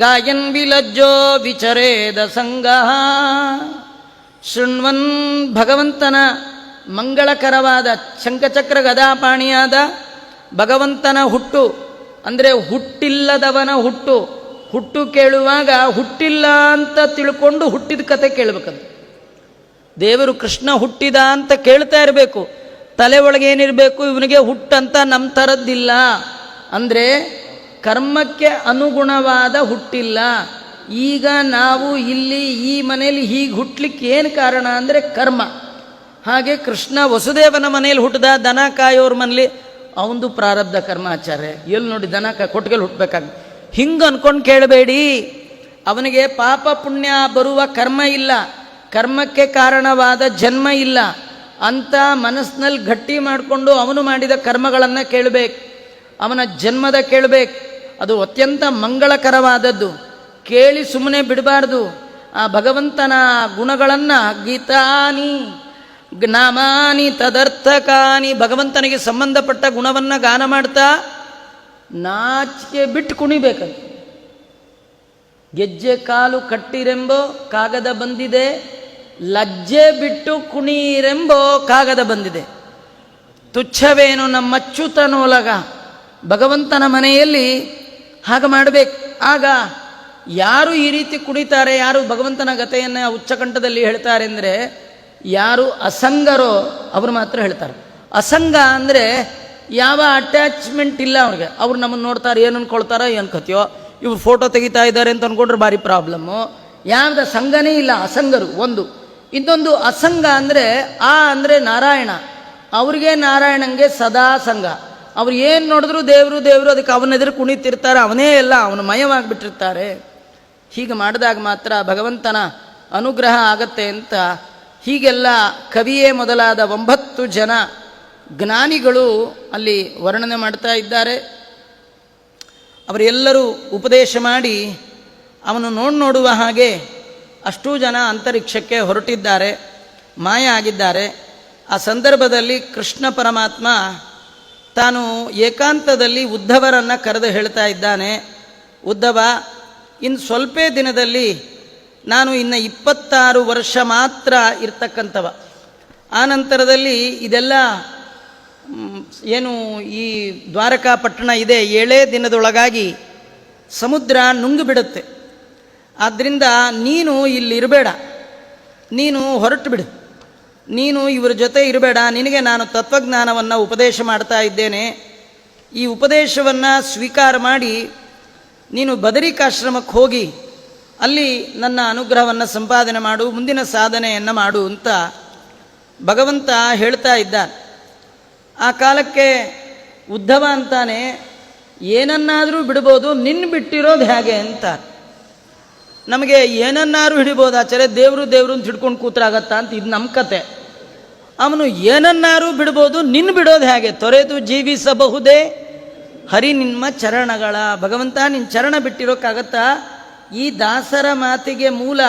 ಗಾಯನ್ ವಿಲಜ್ಜೋ ವಿಚರೇದ ಸಂಗ. ಶೃಣ್ವನ್ ಭಗವಂತನ ಮಂಗಳಕರವಾದ ಶಂಖಚಕ್ರ ಗದಾಪಾಣಿಯಾದ ಭಗವಂತನ ಹುಟ್ಟು, ಅಂದರೆ ಹುಟ್ಟಿಲ್ಲದವನ ಹುಟ್ಟು ಹುಟ್ಟು ಕೇಳುವಾಗ ಹುಟ್ಟಿಲ್ಲ ಅಂತ ತಿಳ್ಕೊಂಡು ಹುಟ್ಟಿದ ಕತೆ ಕೇಳಬೇಕಂತ ದೇವರು ಕೃಷ್ಣ ಹುಟ್ಟಿದ ಅಂತ ಕೇಳ್ತಾ ಇರಬೇಕು, ತಲೆ ಒಳಗೆ ಏನಿರಬೇಕು ಇವನಿಗೆ ಹುಟ್ಟಂತ ನಮ್ಮ ಥರದ್ದಿಲ್ಲ. ಅಂದರೆ ಕರ್ಮಕ್ಕೆ ಅನುಗುಣವಾದ ಹುಟ್ಟಿಲ್ಲ. ಈಗ ನಾವು ಇಲ್ಲಿ ಈ ಮನೆಯಲ್ಲಿ ಹೀಗೆ ಹುಟ್ಟಲಿಕ್ಕೆ ಏನು ಕಾರಣ ಅಂದರೆ ಕರ್ಮ. ಹಾಗೆ ಕೃಷ್ಣ ವಸುದೇವನ ಮನೆಯಲ್ಲಿ ಹುಟ್ಟಿದ ದನ ಕಾಯೋರ ಮನೇಲಿ ಅವನದು ಪ್ರಾರಬ್ಧ ಕರ್ಮಾಚಾರ್ಯ. ಎಲ್ಲಿ ನೋಡಿ ದನ ಕ ಕೊಟ್ಟಿಗೆಲ್ಲಿ ಹುಟ್ಟಬೇಕಾಗ ಹಿಂಗೆ ಅಂದ್ಕೊಂಡು ಕೇಳಬೇಡಿ. ಅವನಿಗೆ ಪಾಪ ಪುಣ್ಯ ಬರುವ ಕರ್ಮ ಇಲ್ಲ. ಕರ್ಮಕ್ಕೆ ಕಾರಣವಾದ ಜನ್ಮ ಇಲ್ಲ. ಅಂತ ಮನಸ್ಸಿನಲ್ಲಿ ಗಟ್ಟಿ ಮಾಡಿಕೊಂಡು ಅವನು ಮಾಡಿದ ಕರ್ಮಗಳನ್ನು ಕೇಳಬೇಕು. ಅವನ ಜನ್ಮದ ಕೇಳಬೇಕು. ಅದು ಅತ್ಯಂತ ಮಂಗಳಕರವಾದದ್ದು. ಕೇಳಿ ಸುಮ್ಮನೆ ಬಿಡಬಾರ್ದು. ಆ ಭಗವಂತನ ಗುಣಗಳನ್ನು ಗೀತಾನಿ ಜ್ಞಾಮಾನಿ ತದರ್ಥಕಾನಿ, ಭಗವಂತನಿಗೆ ಸಂಬಂಧಪಟ್ಟ ಗುಣವನ್ನು ಗಾನ ಮಾಡ್ತಾ ನಾಚಿಕೆ ಬಿಟ್ಟು ಕುಣಿಬೇಕಂತ ಗೆಜ್ಜೆ ಕಾಲು ಕಟ್ಟಿರೆಂಬೋ ಕಾಗದ ಬಂದಿದೆ, ಲಜ್ಜೆ ಬಿಟ್ಟು ಕುಣೀರೆಂಬೋ ಕಾಗದ ಬಂದಿದೆ. ತುಚ್ಛವೇನು ನಮ್ಮಚ್ಚುತನೋಲಗ ಭಗವಂತನ ಮನೆಯಲ್ಲಿ ಹಾಗೆ ಮಾಡಬೇಕು. ಆಗ ಯಾರು ಈ ರೀತಿ ಕುಡಿತಾರೆ, ಯಾರು ಭಗವಂತನ ಗತೆಯನ್ನು ಉಚ್ಚಕಂಠದಲ್ಲಿ ಹೇಳ್ತಾರೆ ಅಂದರೆ ಯಾರು ಅಸಂಗರೋ ಅವರು ಮಾತ್ರ ಹೇಳ್ತಾರೆ. ಅಸಂಗ ಅಂದರೆ ಯಾವ ಅಟ್ಯಾಚ್ಮೆಂಟ್ ಇಲ್ಲ ಅವ್ರಿಗೆ. ಅವ್ರು ನಮ್ಮನ್ನು ನೋಡ್ತಾರೆ, ಏನು ಅನ್ಕೊಳ್ತಾರೋ, ಏನು ಕಥೆಯೋ. ಇವ್ರು ಫೋಟೋ ತೆಗಿತಾ ಇದ್ದಾರೆ ಅಂತ ಅಂದ್ಕೊಂಡ್ರೆ ಭಾರಿ ಪ್ರಾಬ್ಲಮ್ಮು ಯಾವ್ದು ಸಂಘನೇ ಇಲ್ಲ, ಅಸಂಗರು, ಒಂದು. ಇನ್ನೊಂದು ಅಸಂಗ ಅಂದರೆ ಆ ಅಂದರೆ ನಾರಾಯಣ. ಅವ್ರಿಗೆ ನಾರಾಯಣಂಗೆ ಸದಾ ಸಂಘ ಅವ್ರು ಏನು ನೋಡಿದ್ರು ದೇವರು ದೇವರು ಅದಕ್ಕೆ ಅವನೆದುರು ಕುಣಿತಿರ್ತಾರೆ, ಅವನೇ ಎಲ್ಲ ಅವನು ಮಯವಾಗಿಬಿಟ್ಟಿರ್ತಾರೆ. ಹೀಗೆ ಮಾಡಿದಾಗ ಮಾತ್ರ ಭಗವಂತನ ಅನುಗ್ರಹ ಆಗತ್ತೆ ಅಂತ ಹೀಗೆಲ್ಲ ಕವಿಯೇ ಮೊದಲಾದ ಒಂಬತ್ತು ಜನ ಜ್ಞಾನಿಗಳು ಅಲ್ಲಿ ವರ್ಣನೆ ಮಾಡ್ತಾ ಇದ್ದಾರೆ. ಅವರೆಲ್ಲರೂ ಉಪದೇಶ ಮಾಡಿ ಅವನು ನೋಡಿ ನೋಡುವ ಹಾಗೆ ಅಷ್ಟೂ ಜನ ಅಂತರಿಕ್ಷಕ್ಕೆ ಹೊರಟಿದ್ದಾರೆ, ಮಾಯ ಆಗಿದ್ದಾರೆ. ಆ ಸಂದರ್ಭದಲ್ಲಿ ಕೃಷ್ಣ ಪರಮಾತ್ಮ ತಾನು ಏಕಾಂತದಲ್ಲಿ ಉದ್ಧವರನ್ನು ಕರೆದು ಹೇಳ್ತಾ ಇದ್ದಾನೆ ಉದ್ಧವ ಇನ್ನು ಸ್ವಲ್ಪ ದಿನದಲ್ಲಿ ನಾನು ಇನ್ನು ಇಪ್ಪತ್ತಾರು ವರ್ಷ ಮಾತ್ರ ಇರ್ತಕ್ಕಂಥವ. ಆ ನಂತರದಲ್ಲಿ ಇದೆಲ್ಲ ಏನು ಈ ದ್ವಾರಕಾ ಪಟ್ಟಣ ಇದೆ, ಏಳೇ ದಿನದೊಳಗಾಗಿ ಸಮುದ್ರ ನುಂಗು ಬಿಡುತ್ತೆ ಆದ್ದರಿಂದ ನೀನು ಇಲ್ಲಿ ಇರಬೇಡ. ನೀನು ಹೊರಟು ಬಿಡು ನೀನು ಇವರ ಜೊತೆ ಇರಬೇಡ, ನಿನಗೆ ನಾನು ತತ್ವಜ್ಞಾನವನ್ನು ಉಪದೇಶ ಮಾಡ್ತಾ ಇದ್ದೇನೆ. ಈ ಉಪದೇಶವನ್ನು ಸ್ವೀಕಾರ ಮಾಡಿ ನೀನು ಬದರಿಕಾಶ್ರಮಕ್ಕೆ ಹೋಗಿ, ಅಲ್ಲಿ ನನ್ನ ಅನುಗ್ರಹವನ್ನು ಸಂಪಾದನೆ ಮಾಡು, ಮುಂದಿನ ಸಾಧನೆಯನ್ನು ಮಾಡು ಅಂತ ಭಗವಂತ ಹೇಳ್ತಾ ಇದ್ದ ಆ ಕಾಲಕ್ಕೆ ಉದ್ಧವ ಅಂತಾನೆ, ಏನನ್ನಾದರೂ ಬಿಡ್ಬೋದು ನಿನ್ನ ಬಿಟ್ಟಿರೋದು ಹೇಗೆ ಅಂತ. ನಮಗೆ ಏನನ್ನಾದ್ರೂ ಹಿಡಿಬೋದು, ಆಚಾರ್ಯ, ದೇವರು ದೇವರು ಅಂತ ಹಿಡ್ಕೊಂಡು ಕೂತ್ರಾಗತ್ತಾ ಅಂತ ಇದು ನಮ್ಮ ಕತೆ. ಅವನು ಏನನ್ನಾರೂ ಬಿಡ್ಬೋದು ನಿನ್ನ ಬಿಡೋದು ಹೇಗೆ? ತೊರೆದು ಜೀವಿಸಬಹುದೇ? ಹರಿ ನಿಮ್ಮ ಚರಣಗಳ. ಭಗವಂತ ನಿನ್ನ ಚರಣ ಬಿಟ್ಟಿರೋಕ್ಕಾಗತ್ತಾ? ಈ ದಾಸರ ಮಾತಿಗೆ ಮೂಲ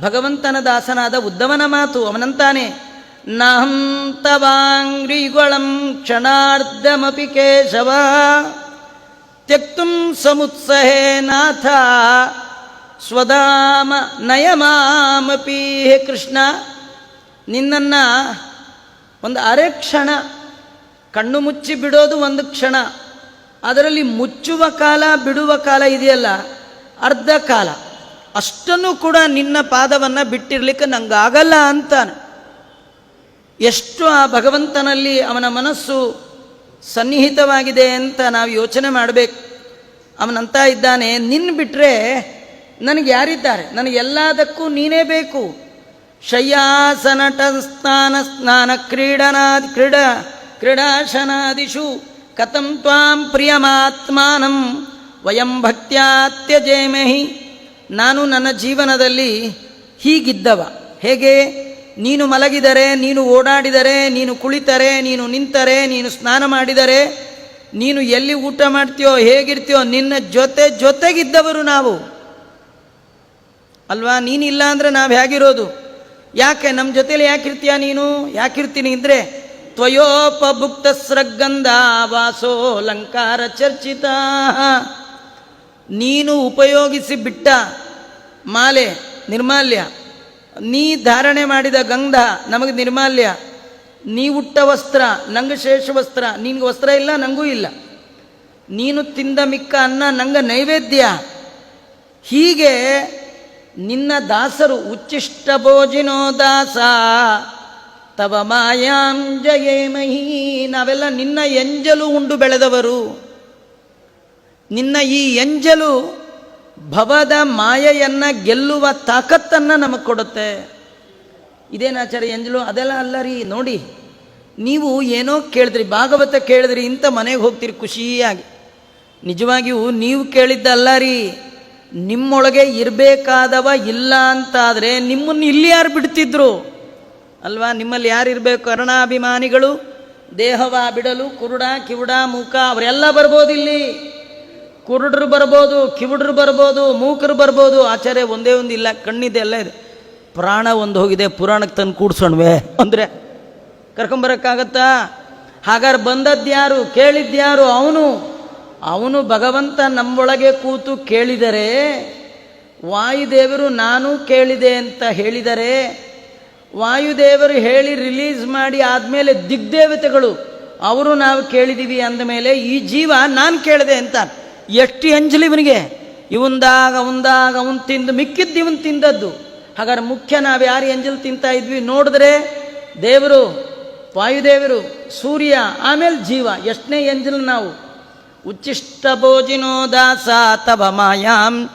ಭಗವಂತನ ದಾಸನಾದ ಉದ್ದವನ ಮಾತು, ಅವನಂತಾನೆ. ನಹಂ ತವಾಂಗ್ರಿಗೊಳಂ ಕ್ಷಣಾರ್ಧಮಪಿ ಕೇಶವ, ತ್ಯಕ್ತುಂ ಸಮುತ್ಸಹೇ ನಾಥ, ಸ್ವಧಾಮ ನಯಮಾಮಪಿ ಹೇ ಕೃಷ್ಣ. ನಿನ್ನನ್ನು ಒಂದು ಅರೆ ಕ್ಷಣ, ಕಣ್ಣು ಮುಚ್ಚಿ ಬಿಡೋದು ಒಂದು ಕ್ಷಣ. ಅದರಲ್ಲಿ ಮುಚ್ಚುವ ಕಾಲ, ಬಿಡುವ ಕಾಲ ಇದೆಯಲ್ಲ, ಅರ್ಧ ಕಾಲ. ಅಷ್ಟನ್ನು ಕೂಡ ನಿನ್ನ ಪಾದವನ್ನು ಬಿಟ್ಟಿರ್ಲಿಕ್ಕೆ ನಂಗಾಗಲ್ಲ ಅಂತಾನೆ. ಎಷ್ಟು ಆ ಭಗವಂತನಲ್ಲಿ ಅವನ ಮನಸ್ಸು ಸನ್ನಿಹಿತವಾಗಿದೆ ಅಂತ ನಾವು ಯೋಚನೆ ಮಾಡಬೇಕು. ಅವನಂತ ಇದ್ದಾನೆ ನಿನ್ನ ಬಿಟ್ಟರೆ ನನಗೆ ಯಾರಿದ್ದಾರೆ? ನನಗೆಲ್ಲದಕ್ಕೂ ನೀನೇ ಬೇಕು. ಶಯ್ಯಾಸನಟ ಸ್ನಾನ ಸ್ನಾನ ಕ್ರೀಡನಾದಿ ಕ್ರೀಡ, ಕ್ರೀಡಾಶನಾದಿಷು, ಕಥಂ ತ್ವಾಂ ಪ್ರಿಯಮಾತ್ಮಾನಂ, ವಯಂ ಭಕ್ತ್ಯಾತ್ಯಜೇಮಹಿ ನಾನು ನನ್ನ ಜೀವನದಲ್ಲಿ ಹೀಗಿದ್ದವ. ಹೇಗೆ? ನೀನು ಮಲಗಿದರೆ, ನೀನು ಓಡಾಡಿದರೆ, ನೀನು ಕುಳಿತರೆ, ನೀನು ನಿಂತರೆ, ನೀನು ಸ್ನಾನ ಮಾಡಿದರೆ, ನೀನು ಎಲ್ಲಿ ಊಟ ಮಾಡ್ತೀಯೋ, ಹೇಗಿರ್ತೀಯೋ, ನಿನ್ನ ಜೊತೆ ಜೊತೆಗಿದ್ದವರು ನಾವು. ಅಲ್ವಾ? ನೀನಿಲ್ಲ ಅಂದರೆ ನಾವು ಹೇಗಿರೋದು? ಯಾಕೆ ನಮ್ಮ ಜೊತೆಲಿ ಯಾಕಿರ್ತೀಯ ನೀನು? ಯಾಕಿರ್ತೀನಿ ಅಂದರೆ ತ್ವಯೋಪಭುಕ್ತ ಸ್ರಗ್ಗಂಧ ವಾಸೋ ಲಂಕಾರ ಚರ್ಚಿತ. ನೀನು ಉಪಯೋಗಿಸಿ ಬಿಟ್ಟ ಮಾಲೆ, ನಿರ್ಮಾಲ್ಯ. ನೀ ಧಾರಣೆ ಮಾಡಿದ ಗಂಧ ನಮಗೆ ನಿರ್ಮಾಲ್ಯ. ನೀ ಉಟ್ಟ ವಸ್ತ್ರ, ನಂಗೆ ಶೇಷ ವಸ್ತ್ರ. ನಿನ್ಗೆ ವಸ್ತ್ರ ಇಲ್ಲ ನನಗೂ ಇಲ್ಲ. ನೀನು ತಿಂದ ಮಿಕ್ಕ ಅನ್ನ ನಂಗೆ ನೈವೇದ್ಯ. ಹೀಗೆ ನಿನ್ನ ದಾಸರು ಉಚ್ಚಿಷ್ಟ ಭೋಜಿನೋ ದಾಸ. ತವ ಮಾಯಾಂ ಜಯೇಮಹಿ ನಾವೆಲ್ಲ ನಿನ್ನ ಎಂಜಲು ಉಂಡು ಬೆಳೆದವರು. ನಿನ್ನ ಈ ಎಂಜಲು ಭವದ ಮಾಯೆಯನ್ನು ಗೆಲ್ಲುವ ತಾಕತ್ತನ್ನು ನಮಗೆ ಕೊಡುತ್ತೆ. ಇದೇನಾಚಾರ್ಯ ಎಂಜಲು? ಅದೆಲ್ಲ ಅಲ್ಲ ರೀ, ನೋಡಿ. ನೀವು ಏನೋ ಕೇಳಿದ್ರಿ, ಭಾಗವತ ಕೇಳಿದ್ರಿ, ಇಂಥ ಮನೆಗೆ ಹೋಗ್ತೀರಿ ಖುಷಿಯಾಗಿ. ನಿಜವಾಗಿಯೂ ನೀವು ಕೇಳಿದ್ದಲ್ಲ ರೀ. ನಿಮ್ಮೊಳಗೆ ಇರಬೇಕಾದವ ಇಲ್ಲ ಅಂತಾದರೆ ನಿಮ್ಮನ್ನು ಇಲ್ಲಿ ಯಾರು ಬಿಡ್ತಿದ್ರು? ಅಲ್ವಾ? ನಿಮ್ಮಲ್ಲಿ ಯಾರು ಇರಬೇಕು? ದೇಹವ ಬಿಡಲು, ಕುರುಡ, ಕಿವುಡ, ಮೂಕ, ಅವರೆಲ್ಲ ಬರ್ಬೋದು ಇಲ್ಲಿ. ಕುರುಡ್ರು ಬರ್ಬೋದು, ಕಿವುಡ್ರು ಬರ್ಬೋದು, ಮೂಕರು ಬರ್ಬೋದು, ಆಚಾರ್ಯ ಒಂದೇ ಒಂದು ಇಲ್ಲ, ಕಣ್ಣಿದೆ ಎಲ್ಲ ಇದೆ. ಪ್ರಾಣ ಒಂದು ಹೋಗಿದೆ, ಪುರಾಣಕ್ಕೆ ತಂದು ಕೂಡ್ಸೋಣ್ವೆ ಅಂದರೆ ಕರ್ಕೊಂಬರಕ್ಕಾಗತ್ತಾ? ಹಾಗಾದ್ರೆ ಬಂದದ್ಯಾರು, ಕೇಳಿದ್ಯಾರು? ಅವನು? ಅವನು ಭಗವಂತ ನಮ್ಮೊಳಗೆ ಕೂತು ಕೇಳಿದರೆ, ವಾಯುದೇವರು ನಾನು ಕೇಳಿದೆ ಅಂತ ಹೇಳಿದರೆ, ವಾಯುದೇವರು ಹೇಳಿ ರಿಲೀಸ್ ಮಾಡಿ ಆದಮೇಲೆ ದಿಗ್ದೇವತೆಗಳು, ಅವರು ನಾವು ಕೇಳಿದ್ದೀವಿ ಅಂದಮೇಲೆ ಈ ಜೀವ ನಾನು ಕೇಳಿದೆ ಅಂತ. ಎಷ್ಟು ಅಂಜಲಿ ಇವನಿಗೆ? ಇವಂದಾಗ ಅವಂದಾಗ ಅವನು ತಿಂದು ಮಿಕ್ಕಿದ್ದು ಇವನು ತಿಂದದ್ದು. ಹಾಗಾದ್ರೆ ಮುಖ್ಯ ನಾವು ಯಾರು ಎಂಜಲ್ ತಿಂತಾ ಇದ್ವಿ ನೋಡಿದ್ರೆ, ದೇವರು, ವಾಯುದೇವರು, ಸೂರ್ಯ, ಆಮೇಲೆ ಜೀವ, ಎಷ್ಟನೇ ಎಂಜಲ್ ನಾವು. ಉಚ್ಚಿಷ್ಟ ಭೋಜಿನೋ ದಾಸ, ತವ ಮಾಯಾಂ.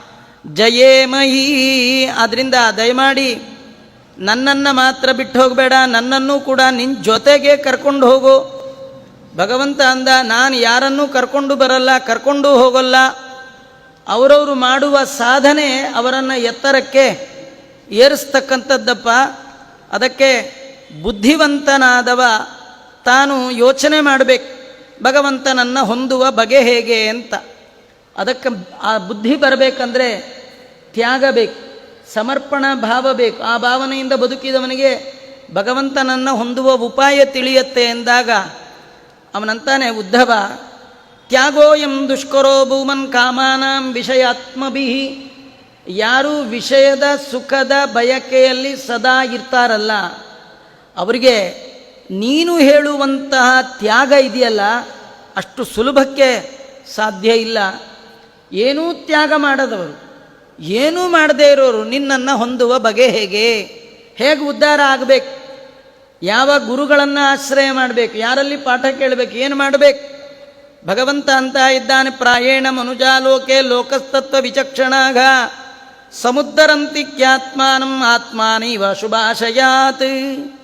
ಜಯೇಮಹಿ ಅದರಿಂದ ದಯಮಾಡಿ ನನ್ನನ್ನು ಮಾತ್ರ ಬಿಟ್ಟು ಹೋಗಬೇಡ, ನನ್ನನ್ನು ಕೂಡ ನಿನ್ನ ಜೊತೆಗೆ ಕರ್ಕೊಂಡು ಹೋಗು. ಭಗವಂತ ಅಂದ, ನಾನು ಯಾರನ್ನೂ ಕರ್ಕೊಂಡು ಬರಲ್ಲ, ಕರ್ಕೊಂಡು ಹೋಗಲ್ಲ. ಅವರವರು ಮಾಡುವ ಸಾಧನೆ ಅವರನ್ನು ಎತ್ತರಕ್ಕೆ ಏರಿಸ್ತಕ್ಕಂಥದ್ದಪ್ಪ. ಅದಕ್ಕೆ ಬುದ್ಧಿವಂತನಾದವ ತಾನು ಯೋಚನೆ ಮಾಡಬೇಕು. ಭಗವಂತನನ್ನು ಹೊಂದುವ ಬಗೆ ಹೇಗೆ ಅಂತ. ಅದಕ್ಕೆ ಆ ಬುದ್ಧಿ ಬರಬೇಕಂದ್ರೆ ತ್ಯಾಗ ಬೇಕು, ಸಮರ್ಪಣ ಭಾವ ಬೇಕು. ಆ ಭಾವನೆಯಿಂದ ಬದುಕಿದವನಿಗೆ ಭಗವಂತನನ್ನು ಹೊಂದುವ ಉಪಾಯ ತಿಳಿಯತ್ತೆ ಎಂದಾಗ ಅವನಂತಾನೆ, ಉದ್ಧವ ತ್ಯಾಗೋಯಂ ದುಷ್ಕರೋ ಭೂಮನ್ ಕಾಮಾನಾಂ ವಿಷಯಾತ್ಮಭಿ. ಯಾರು ವಿಷಯದ ಸುಖದ ಬಯಕೆಯಲ್ಲಿ ಸದಾ ಇರ್ತಾರಲ್ಲ, ಅವರಿಗೆ ನೀನು ಹೇಳುವಂತಹ ತ್ಯಾಗ ಇದೆಯಲ್ಲ, ಅಷ್ಟು ಸುಲಭಕ್ಕೆ ಸಾಧ್ಯ ಇಲ್ಲ. ಏನೂ ತ್ಯಾಗ ಮಾಡದವರು, ಏನೂ ಮಾಡದೇ ಇರೋರು ನಿನ್ನನ್ನು ಹೊಂದುವ ಬಗೆ ಹೇಗೆ? ಹೇಗೆ ಉದ್ಧಾರ ಆಗಬೇಕು? ಯಾವ ಗುರುಗಳನ್ನು ಆಶ್ರಯ ಮಾಡಬೇಕು? ಯಾರಲ್ಲಿ ಪಾಠ ಕೇಳಬೇಕು? ಏನು ಮಾಡಬೇಕು? ಭಗವಂತ ಅಂತ ಇದ್ದಾನೆ, ಪ್ರಾಯೇಣ ಮನುಜಾಲೋಕೆ ಲೋಕಸ್ತತ್ವ ವಿಚಕ್ಷಣಾಗ. ಸಮುದ್ರಂತಿ ಖ್ಯಾತ್ಮಾನಂ ಆತ್ಮಾನೈವ ಶುಭಾಶಯಾತ್.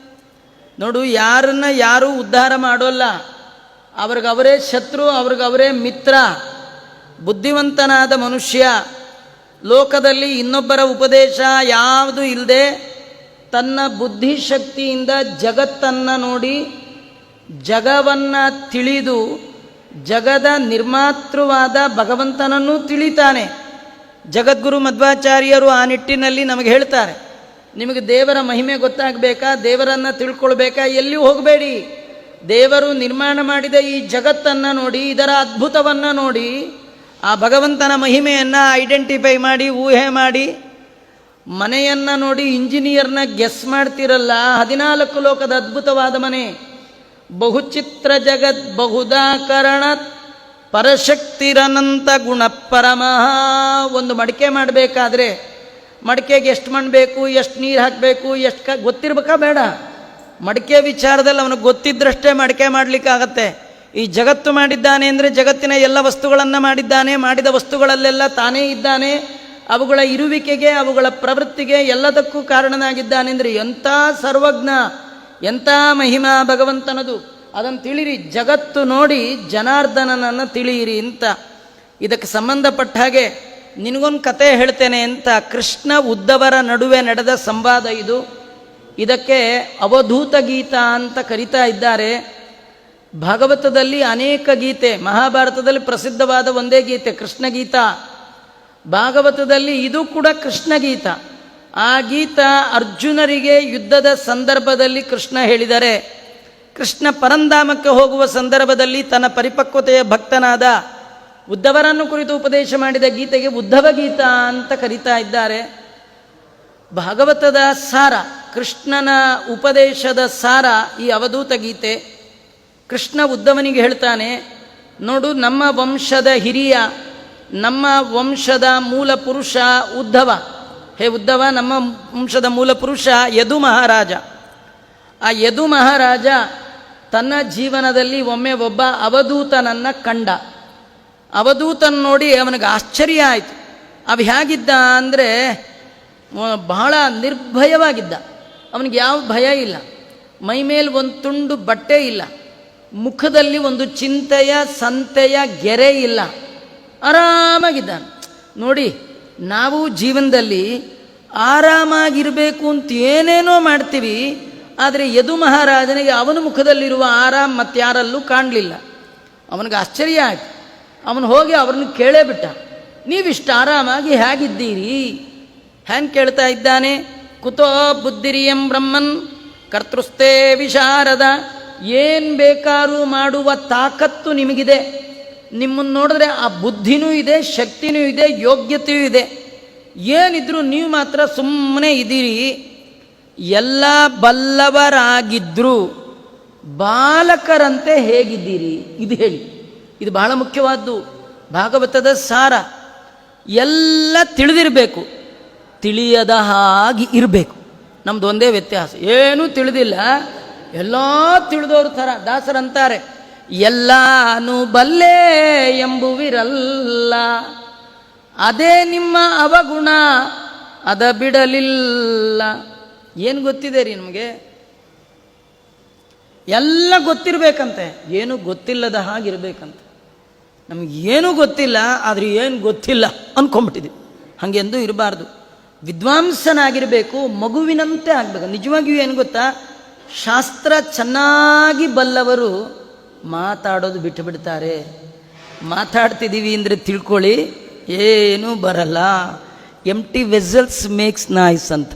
ನೋಡು, ಯಾರನ್ನ ಯಾರೂ ಉದ್ಧಾರ ಮಾಡೋಲ್ಲ. ಅವ್ರಿಗವರೇ ಶತ್ರು ಅವ್ರಿಗವರೇ ಮಿತ್ರ. ಬುದ್ಧಿವಂತನಾದ ಮನುಷ್ಯ, ಲೋಕದಲ್ಲಿ ಇನ್ನೊಬ್ಬರ ಉಪದೇಶ ಯಾವುದು ಇಲ್ಲದೆ ತನ್ನ ಬುದ್ಧಿಶಕ್ತಿಯಿಂದ ಜಗತ್ತನ್ನು ನೋಡಿ, ಜಗವನ್ನು ತಿಳಿದು, ಜಗದ ನಿರ್ಮಾತೃವಾದ ಭಗವಂತನನ್ನು ತಿಳಿತಾನೆ. ಜಗದ್ಗುರು ಮಧ್ವಾಚಾರ್ಯರು ಆ ನಿಟ್ಟಿನಲ್ಲಿ ನಮಗೆ ಹೇಳ್ತಾರೆ. ನಿಮಗೆ ದೇವರ ಮಹಿಮೆ ಗೊತ್ತಾಗಬೇಕಾ? ದೇವರನ್ನು ತಿಳ್ಕೊಳ್ಬೇಕಾ? ಎಲ್ಲಿಯೂ ಹೋಗಬೇಡಿ. ದೇವರು ನಿರ್ಮಾಣ ಮಾಡಿದ ಈ ಜಗತ್ತನ್ನು ನೋಡಿ, ಇದರ ಅದ್ಭುತವನ್ನು ನೋಡಿ, ಆ ಭಗವಂತನ ಮಹಿಮೆಯನ್ನು ಐಡೆಂಟಿಫೈ ಮಾಡಿ, ಊಹೆ ಮಾಡಿ, ಮನೆಯನ್ನು ನೋಡಿ ಇಂಜಿನಿಯರ್ನ ಗೆಸ್ ಮಾಡ್ತಿರಲ್ಲ? ಹದಿನಾಲ್ಕು ಲೋಕದ ಅದ್ಭುತವಾದ ಮನೆ. ಬಹುಚಿತ್ರ ಜಗತ್, ಬಹುದಾಕರಣ, ಪರಶಕ್ತಿರನಂತ ಗುಣ ಪರಮಃ ಒಂದು ಮಡಿಕೆ ಮಾಡಬೇಕಾದ್ರೆ ಮಡಿಕೆಗೆ ಎಷ್ಟು ಮಣ್ಣು ಬೇಕು, ಎಷ್ಟು ನೀರು ಹಾಕಬೇಕು, ಎಷ್ಟು ಕ, ಗೊತ್ತಿರ್ಬೇಕಾ ಬೇಡ. ಮಡಿಕೆ ವಿಚಾರದಲ್ಲಿ ಅವನಿಗೆ ಗೊತ್ತಿದ್ದರಷ್ಟೇ ಮಡಿಕೆ ಮಾಡಲಿಕ್ಕಾಗತ್ತೆ. ಈ ಜಗತ್ತು ಮಾಡಿದ್ದಾನೆ ಅಂದರೆ ಜಗತ್ತಿನ ಎಲ್ಲ ವಸ್ತುಗಳನ್ನು ಮಾಡಿದ್ದಾನೆ, ಮಾಡಿದ ವಸ್ತುಗಳಲ್ಲೆಲ್ಲ ತಾನೇ ಇದ್ದಾನೆ. ಅವುಗಳ ಇರುವಿಕೆಗೆ, ಅವುಗಳ ಪ್ರವೃತ್ತಿಗೆ ಎಲ್ಲದಕ್ಕೂ ಕಾರಣನಾಗಿದ್ದಾನೆ ಅಂದರೆ ಎಂಥ ಸರ್ವಜ್ಞ, ಎಂಥ ಮಹಿಮಾ ಭಗವಂತನದು. ಅದನ್ನು ತಿಳಿರಿ, ಜಗತ್ತು ನೋಡಿ ಜನಾರ್ದನನನ್ನು ತಿಳಿಯಿರಿ ಅಂತ. ಇದಕ್ಕೆ ಸಂಬಂಧಪಟ್ಟ ಹಾಗೆ ನಿನಗೊಂದು ಕತೆ ಹೇಳ್ತೇನೆ ಅಂತ ಕೃಷ್ಣ ಉದ್ದವರ ನಡುವೆ ನಡೆದ ಸಂವಾದ ಇದು. ಇದಕ್ಕೆ ಅವಧೂತ ಗೀತ ಅಂತ ಕರಿತಾ ಇದ್ದಾರೆ. ಭಾಗವತದಲ್ಲಿ ಅನೇಕ ಗೀತೆ, ಮಹಾಭಾರತದಲ್ಲಿ ಪ್ರಸಿದ್ಧವಾದ ಒಂದೇ ಗೀತೆ ಕೃಷ್ಣ ಗೀತ ಭಾಗವತದಲ್ಲಿ ಇದು ಕೂಡ ಕೃಷ್ಣ ಗೀತ ಆ ಗೀತ ಅರ್ಜುನರಿಗೆ ಯುದ್ಧದ ಸಂದರ್ಭದಲ್ಲಿ ಕೃಷ್ಣ ಹೇಳಿದರೆ, ಕೃಷ್ಣ ಪರಂಧಾಮಕ್ಕೆ ಹೋಗುವ ಸಂದರ್ಭದಲ್ಲಿ ತನ್ನ ಪರಿಪಕ್ವತೆಯ ಭಕ್ತನಾದ ಉದ್ಧವರನ್ನು ಕುರಿತು ಉಪದೇಶ ಮಾಡಿದ ಗೀತೆಗೆ ಉದ್ಧವ ಗೀತ ಅಂತ ಕರೀತಾ ಇದ್ದಾರೆ. ಭಾಗವತದ ಸಾರ, ಕೃಷ್ಣನ ಉಪದೇಶದ ಸಾರ ಈ ಅವಧೂತ ಗೀತೆ. ಕೃಷ್ಣ ಉದ್ಧವನಿಗೆ ಹೇಳ್ತಾನೆ, ನೋಡು, ನಮ್ಮ ವಂಶದ ಹಿರಿಯ, ನಮ್ಮ ವಂಶದ ಮೂಲ ಪುರುಷ ಉದ್ಧವ. ಹೇ ಉದ್ಧವ, ನಮ್ಮ ವಂಶದ ಮೂಲ ಪುರುಷ ಯದು ಮಹಾರಾಜ. ಆ ಯದು ಮಹಾರಾಜ ತನ್ನ ಜೀವನದಲ್ಲಿ ಒಮ್ಮೆ ಒಬ್ಬ ಅವಧೂತನನ್ನು ಕಂಡ. ಅವಧೂತನ ನೋಡಿ ಅವನಿಗೆ ಆಶ್ಚರ್ಯ ಆಯಿತು. ಅವ ಹೇಗಿದ್ದ ಅಂದರೆ ಬಹಳ ನಿರ್ಭಯವಾಗಿದ್ದ. ಅವನಿಗೆ ಯಾವ ಭಯ ಇಲ್ಲ. ಮೈ ಮೇಲೆ ಒಂದು ತುಂಡು ಬಟ್ಟೆ ಇಲ್ಲ. ಮುಖದಲ್ಲಿ ಒಂದು ಚಿಂತೆಯ, ಸಂತೆಯ ಗೆರೆ ಇಲ್ಲ. ಆರಾಮಾಗಿದ್ದ ನೋಡಿ, ನಾವು ಜೀವನದಲ್ಲಿ ಆರಾಮಾಗಿರಬೇಕು ಅಂತ ಏನೇನೋ ಮಾಡ್ತೀವಿ, ಆದರೆ ಯದು ಮಹಾರಾಜನಿಗೆ ಅವನ ಮುಖದಲ್ಲಿರುವ ಆರಾಮ್ ಮತ್ತಾರಲ್ಲೂ ಕಾಣಲಿಲ್ಲ. ಅವನಿಗೆ ಆಶ್ಚರ್ಯ ಆಯ್ತು. ಅವನು ಹೋಗಿ ಅವ್ರನ್ನ ಕೇಳೇ ಬಿಟ್ಟ. ನೀವಿಷ್ಟು ಆರಾಮಾಗಿ ಹೇಗಿದ್ದೀರಿ? ಹೆಂಗೆ ಕೇಳ್ತಾ ಇದ್ದಾನೆ? ಕುತೋ ಬುದ್ಧಿರಿಯಂ ಬ್ರಹ್ಮನ್ ಕರ್ತೃಸ್ತೇ ವಿಶಾರದ. ಏನು ಬೇಕಾದ್ರೂ ಮಾಡುವ ತಾಕತ್ತು ನಿಮಗಿದೆ. ನಿಮ್ಮನ್ನು ನೋಡಿದ್ರೆ ಆ ಬುದ್ಧಿನೂ ಇದೆ, ಶಕ್ತಿನೂ ಇದೆ, ಯೋಗ್ಯತೆಯೂ ಇದೆ. ಏನಿದ್ರು ನೀವು ಮಾತ್ರ ಸುಮ್ಮನೆ ಇದ್ದೀರಿ. ಎಲ್ಲ ಬಲ್ಲವರಾಗಿದ್ದರೂ ಬಾಲಕರಂತೆ ಹೇಗಿದ್ದೀರಿ? ಇದು ಹೇಳಿ. ಇದು ಬಹಳ ಮುಖ್ಯವಾದ್ದು. ಭಾಗವತದ ಸಾರ. ಎಲ್ಲ ತಿಳಿದಿರಬೇಕು. ತಿಳಿಯದ ಹಾಗೆ ಇರಬೇಕು. ನಮ್ದು ಒಂದೇ ವ್ಯತ್ಯಾಸ. ಏನೂ ತಿಳಿದಿಲ್ಲ. ಎಲ್ಲ ತಿಳಿದವ್ರ ಥರ ದಾಸರಂತಾರೆ. ಎಲ್ಲಾನು ಬಲ್ಲೆ ಎಂಬುವಿರಲ್ಲ. ಅದೇ ನಿಮ್ಮ ಅವಗುಣ. ಅದ ಬಿಡಲಿಲ್ಲ. ಏನು ಗೊತ್ತಿದೆ ರೀ ನಮಗೆ? ಎಲ್ಲ ಗೊತ್ತಿರಬೇಕಂತೆ. ಏನು ಗೊತ್ತಿಲ್ಲದ ಹಾಗಿರ್ಬೇಕಂತೆ. ನಮಗೇನು ಗೊತ್ತಿಲ್ಲ, ಆದರೆ ಏನು ಗೊತ್ತಿಲ್ಲ ಅಂದ್ಕೊಂಬಿಟ್ಟಿದ್ವಿ ಹಾಗೆಂದು ಇರಬಾರ್ದು. ವಿದ್ವಾಂಸನಾಗಿರಬೇಕು, ಮಗುವಿನಂತೆ ಆಗಬೇಕು. ನಿಜವಾಗಿಯೂ ಏನು ಗೊತ್ತಾ? ಶಾಸ್ತ್ರ ಚೆನ್ನಾಗಿ ಬಲ್ಲವರು ಮಾತಾಡೋದು ಬಿಟ್ಟು ಬಿಡ್ತಾರೆ. ಮಾತಾಡ್ತಿದ್ದೀವಿ ಅಂದರೆ ತಿಳ್ಕೊಳ್ಳಿ, ಏನೂ ಬರಲ್ಲ. Empty vessels makes noise ಅಂತ.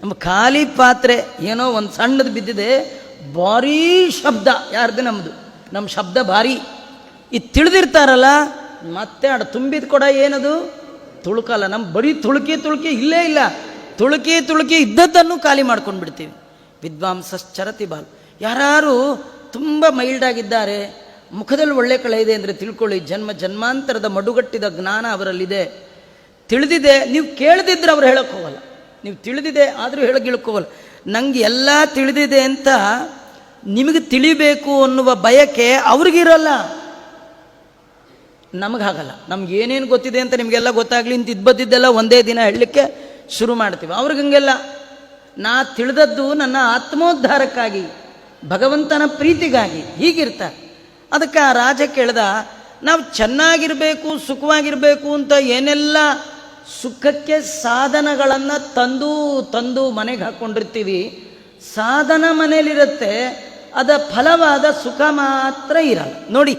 ನಮ್ಮ ಖಾಲಿ ಪಾತ್ರೆ ಏನೋ ಒಂದು ಸಣ್ಣದು ಬಿದ್ದಿದೆ, ಭಾರೀ ಶಬ್ದ ಯಾರ್ದು ನಮ್ಮದು ನಮ್ಮ ಶಬ್ದ ಭಾರಿ. ಇದು ತಿಳಿದಿರ್ತಾರಲ್ಲ, ಮತ್ತೆ ಅಡ ತುಂಬಿದ ಕೊಡ ಏನದು? ತುಳುಕಲ್ಲ ನಮ್ಮ ಬರೀ ತುಳುಕಿ ತುಳುಕಿ ಇಲ್ಲೇ ಇಲ್ಲ. ತುಳುಕಿ ತುಳುಕಿ ಇದ್ದದ್ದನ್ನು ಖಾಲಿ ಮಾಡ್ಕೊಂಡು ಬಿಡ್ತೀವಿ. ವಿದ್ವಾಂಸಶ್ಚರತಿ ಬಾಲ್. ಯಾರು ತುಂಬ ಮೈಲ್ಡ್ ಆಗಿದ್ದಾರೆ ಮುಖದಲ್ಲಿ ಒಳ್ಳೆ ಕಳೆ ಇದೆ ಅಂದರೆ ತಿಳ್ಕೊಳ್ಳಿ, ಜನ್ಮ ಜನ್ಮಾಂತರದ ಮಡುಗಟ್ಟಿದ ಜ್ಞಾನ ಅವರಲ್ಲಿದೆ. ತಿಳಿದಿದೆ, ನೀವು ಕೇಳದಿದ್ರೆ ಅವ್ರು ಹೇಳಕ್ಕೆ ಹೋಗಲ್ಲ. ನೀವು ತಿಳಿದಿದೆ, ಆದರೂ ಹೇಳಕ್ಕೆ ಹೋಗಲ್ಲ. ನಂಗೆ ಎಲ್ಲ ತಿಳಿದಿದೆ ಅಂತ ನಿಮಗೆ ತಿಳಿಬೇಕು ಅನ್ನುವ ಬಯಕೆ ಅವ್ರಿಗಿರಲ್ಲ. ನಮಗಾಗಲ್ಲ. ನಮ್ಗೆ ಏನೇನು ಗೊತ್ತಿದೆ ಅಂತ ನಿಮಗೆಲ್ಲ ಗೊತ್ತಾಗಲಿ ಅಂತ ಇದ್ಬದ್ದಿದ್ದೆಲ್ಲ ಒಂದೇ ದಿನ ಹೇಳಲಿಕ್ಕೆ ಶುರು ಮಾಡ್ತೀವಿ. ಅವ್ರಿಗೆ ಹಂಗೆಲ್ಲ, ನಾ ತಿಳಿದದ್ದು ನನ್ನ ಆತ್ಮೋದ್ಧಾರಕ್ಕಾಗಿ, ಭಗವಂತನ ಪ್ರೀತಿಗಾಗಿ ಹೀಗಿರ್ತಾರೆ. ಅದಕ್ಕೆ ಆ ರಾಜ ಕೇಳ್ದ, ನಾವು ಚೆನ್ನಾಗಿರಬೇಕು, ಸುಖವಾಗಿರಬೇಕು ಅಂತ ಏನೆಲ್ಲ ಸುಖಕ್ಕೆ ಸಾಧನಗಳನ್ನು ತಂದು ತಂದು ಮನೆಗೆ ಹಾಕ್ಕೊಂಡಿರ್ತೀವಿ ಸಾಧನ ಮನೇಲಿರುತ್ತೆ, ಅದ ಫಲವಾದ ಸುಖ ಮಾತ್ರ ಇರಲ್ಲ. ನೋಡಿ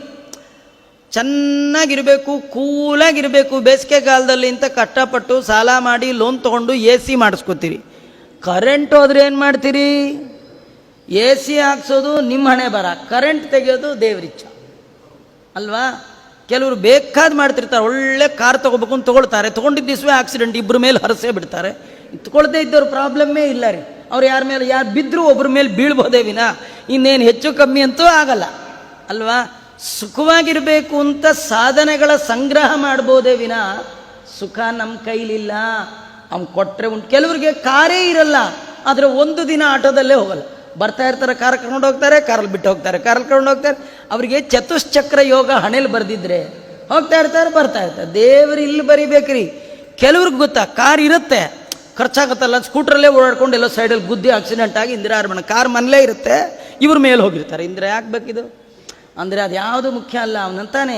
ಚೆನ್ನಾಗಿರಬೇಕು, ಕೂಲಾಗಿರಬೇಕು ಬೇಸಿಗೆ ಕಾಲದಲ್ಲಿ ಅಂತ ಕಷ್ಟಪಟ್ಟು ಸಾಲ ಮಾಡಿ ಲೋನ್ ತೊಗೊಂಡು ಎ ಸಿ ಮಾಡಿಸ್ಕೋತೀರಿ. ಕರೆಂಟ್ ಹೋದ್ರೆ ಏನು ಮಾಡ್ತೀರಿ? ಎ ಸಿ ಹಾಕ್ಸೋದು ನಿಮ್ಮ ಹಣೆ ಬರ ಕರೆಂಟ್ ತೆಗೆಯೋದು ದೇವ್ರಿಚ್ಛ. ಅಲ್ವಾ? ಕೆಲವರು ಬೇಕಾದ್ ಮಾಡ್ತಿರ್ತಾರೆ, ಒಳ್ಳೆ ಕಾರ್ ತೊಗೋಬೇಕು ಅಂತ ತೊಗೊಳ್ತಾರೆ. ತೊಗೊಂಡಿದ್ದ ದಿವಸವೇ ಆಕ್ಸಿಡೆಂಟ್ ಇಬ್ಬರ ಮೇಲೆ ಹರಸೇ ಬಿಡ್ತಾರೆ. ತೊಗೊಳ್ದೇ ಇದ್ದವ್ರ ಪ್ರಾಬ್ಲಮ್ಮೇ ಇಲ್ಲ ರೀ. ಅವ್ರು ಯಾರ ಮೇಲೆ, ಯಾರು ಬಿದ್ದರೂ ಒಬ್ಬರ ಮೇಲೆ ಬೀಳ್ಬೋದೇ ವಿನ. ಇನ್ನೇನು ಹೆಚ್ಚು ಕಮ್ಮಿ ಅಂತೂ ಆಗಲ್ಲ. ಅಲ್ವಾ? ಸುಖವಾಗಿರಬೇಕು ಅಂತ ಸಾಧನೆಗಳ ಸಂಗ್ರಹ ಮಾಡ್ಬೋದೇ ವಿನ ಸುಖ ನಮ್ಮ ಕೈಲಿಲ್ಲ. ಅವ್ನು ಕೊಟ್ಟರೆ ಉಂಟು ಕೆಲವರಿಗೆ ಕಾರೇ ಇರಲ್ಲ. ಆದರೆ ಒಂದು ದಿನ ಆಟೋದಲ್ಲೇ ಹೋಗಲ್ಲ. ಬರ್ತಾ ಇರ್ತಾರೆ, ಕಾರ್ ಕರ್ಕೊಂಡು ಹೋಗ್ತಾರೆ, ಕಾರಲ್ಲಿ ಬಿಟ್ಟು ಹೋಗ್ತಾರೆ, ಕಾರಲ್ಲಿ ಕರ್ಕೊಂಡು ಹೋಗ್ತಾರೆ. ಅವರಿಗೆ ಚತುಶ್ಚಕ್ರ ಯೋಗ ಹಣೆಯಲ್ಲಿ ಬರೆದಿದ್ರೆ ಹೋಗ್ತಾ ಇರ್ತಾರೆ, ಬರ್ತಾ ಇರ್ತಾರೆ. ದೇವರು ಇಲ್ಲಿ ಬರಿಬೇಕ್ರಿ. ಕೆಲವ್ರಿಗೆ ಗೊತ್ತಾ, ಕಾರ್ ಇರುತ್ತೆ. ಖರ್ಚಾಗತ್ತಲ್ಲ, ಸ್ಕೂಟ್ರಲ್ಲೇ ಓಡಾಡ್ಕೊಂಡು ಎಲ್ಲೋ ಸೈಡಲ್ಲಿ ಗುದ್ದಿ ಆಕ್ಸಿಡೆಂಟ್ ಆಗಿ ಇಂದಿರಾ ಮನೆ ಕಾರ್ ಮನೇಲೇ ಇರುತ್ತೆ. ಇವ್ರ ಮೇಲೆ ಹೋಗಿರ್ತಾರೆ. ಇಂದಿರಾ ಯಾಕೆ ಬೇಕಿದು? ಅಂದರೆ ಅದು ಯಾವುದು ಮುಖ್ಯ ಅಲ್ಲ, ಅವನಂತಾನೆ,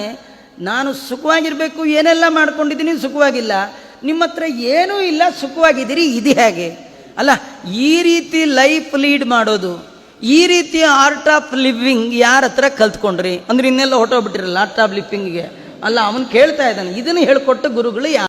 ನಾನು ಸುಖವಾಗಿರಬೇಕು, ಏನೆಲ್ಲ ಮಾಡ್ಕೊಂಡಿದ್ದೀನಿ ಸುಖವಾಗಿಲ್ಲ. ನಿಮ್ಮ ಹತ್ರ ಏನೂ ಇಲ್ಲ, ಸುಖವಾಗಿದ್ದೀರಿ, ಇದು ಹೇಗೆ. ಅಲ್ಲ, ಈ ರೀತಿ ಲೈಫ್ ಲೀಡ್ ಮಾಡೋದು, ಈ ರೀತಿ ಆರ್ಟ್ ಆಫ್ ಲಿವಿಂಗ್ ಯಾರ ಹತ್ರ ಕಲ್ತ್ಕೊಂಡ್ರಿ? ಅಂದ್ರೆ ಇನ್ನೆಲ್ಲ ಹೊಟ್ಟೋಗ್ಬಿಟ್ಟಿರಲ್ಲ ಆರ್ಟ್ ಆಫ್ ಲಿವಿಂಗ್ಗೆ ಅಲ್ಲ, ಅವನು ಕೇಳ್ತಾ ಇದ್ದಾನೆ, ಇದನ್ನು ಹೇಳ್ಕೊಟ್ಟು ಗುರುಗಳು ಯಾ